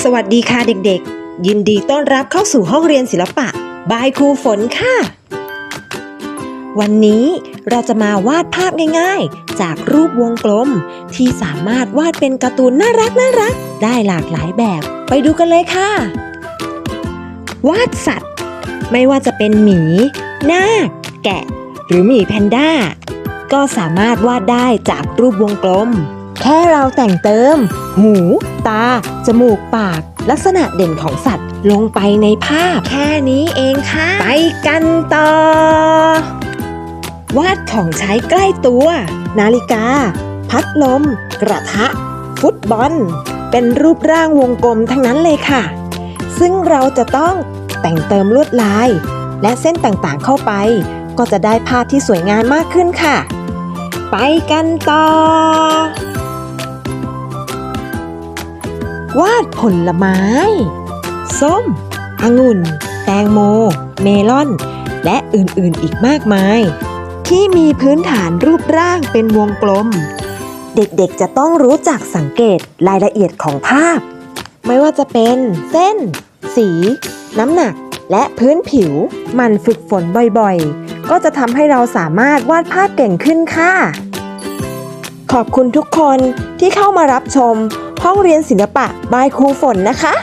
สวัสดีค่ะเด็กๆ ยินดีต้อนรับเข้าสู่ห้องเรียนศิลปะ บายครูฝนค่ะ วันนี้เราจะมาวาดภาพง่ายๆ จากรูปวงกลม ที่สามารถวาดเป็นการ์ตูนน่ารักน่ารักได้หลากหลายแบบ ไปดูกันเลยค่ะ วาดสัตว์ ไม่ว่าจะเป็นหมีนาคแกะ หรือหมีแพนด้า ก็สามารถวาดได้จากรูปวงกลม แค่เราแต่งเติม หู ตา จมูก ปาก ลักษณะเด่นของสัตว์ ลงไปในภาพ แค่นี้เองค่ะ ไปกันต่อ วาดของใช้ใกล้ตัว นาฬิกา พัดลม กระทะ ฟุตบอล เป็นรูปร่างวงกลมทั้งนั้นเลยค่ะ ซึ่งเราจะต้องแต่งเติมลวดลาย และเส้นต่างๆเข้าไป ก็จะได้ภาพที่สวยงามมากขึ้นค่ะ ไปกันต่อ วาดผลไม้ ส้ม องุ่น แตงโม เมลอน และอื่นๆอีกมากมาย ที่มีพื้นฐานรูปร่างเป็นวงกลม เด็กๆจะต้องรู้จักสังเกตรายละเอียดของภาพ ไม่ว่าจะเป็นเส้น สี น้ำหนัก และพื้นผิว มันฝึกฝนบ่อยๆ ก็จะทำให้เราสามารถวาดภาพเก่งขึ้นค่ะขอบคุณทุกคนที่เข้ามารับชม ห้องเรียนศิลปะบายครูฝนนะคะ